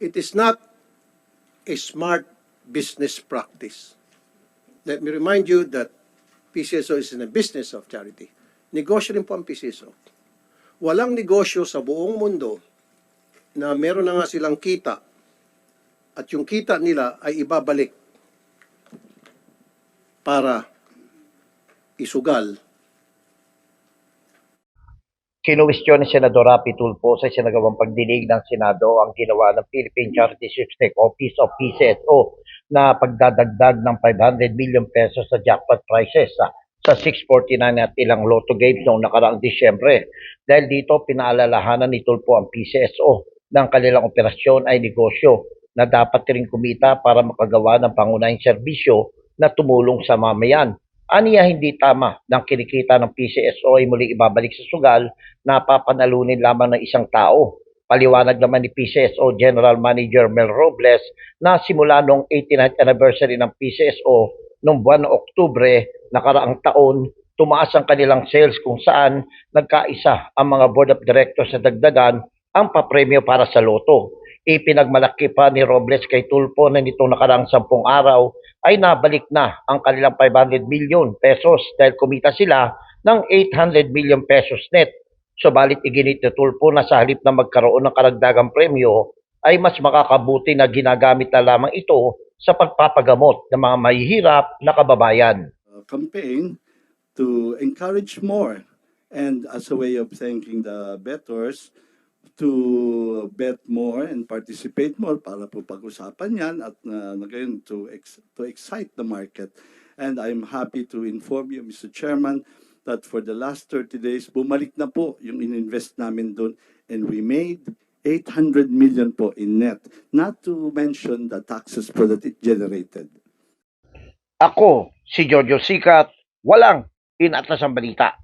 it is not a smart business practice. Let me remind you that PCSO is in a business of charity. Negosyo rin po ang PCSO. Walang negosyo sa buong mundo na meron na nga silang kita at yung kita nila ay ibabalik para isugal Kinuwestiyon ni Senador Rapi Tulfo sa sinagawang pagdinig ng Senado ang ginawa ng Philippine Charity Sweepstake Office o PCSO na pagdadagdag ng 500 million pesos sa jackpot prizes sa, sa 649 at ilang lotto games noong nakaraang Disyembre. Dahil dito, pinaalalahanan ni Tulfo ang PCSO ng kanilang operasyon ay negosyo na dapat rin kumita para makagawa ng pangunahing serbisyo na tumulong sa mamayan. Aniya hindi tama ng kinikita ng PCSO ay muli ibabalik sa sugal na papanalunin lamang ng isang tao. Paliwanag naman ni PCSO General Manager Mel Robles na simula noong 89th anniversary ng PCSO noong buwan ng Oktubre nakaraang taon, tumaas ang kanilang sales kung saan nagkaisa ang mga board of directors sa dagdagan ang papremyo para sa loto. Ipinagmalaki pa ni Robles kay Tulfo na nitong nakaraang sampung araw ay nabalik na ang kanilang 500 million pesos dahil kumita sila ng 800 million pesos net. Subalit iginit ni Tulfo na sa halip na magkaroon ng karagdagang premyo ay mas makakabuti na ginagamit na lamang ito sa pagpapagamot ng mga mahihirap na kababayan. uh, campaign to encourage more and as a way of thanking the bettors to bet more and participate more para po pag-usapan yan at uh, again to ex- to excite the market and I'm happy to inform you Mr. Chairman that for the last 30 days bumalik na po yung ininvest namin doon and we made 800 million po in net not to mention the taxes po that it generated Ako, si Jojo Sikat, walang inatas ang balita.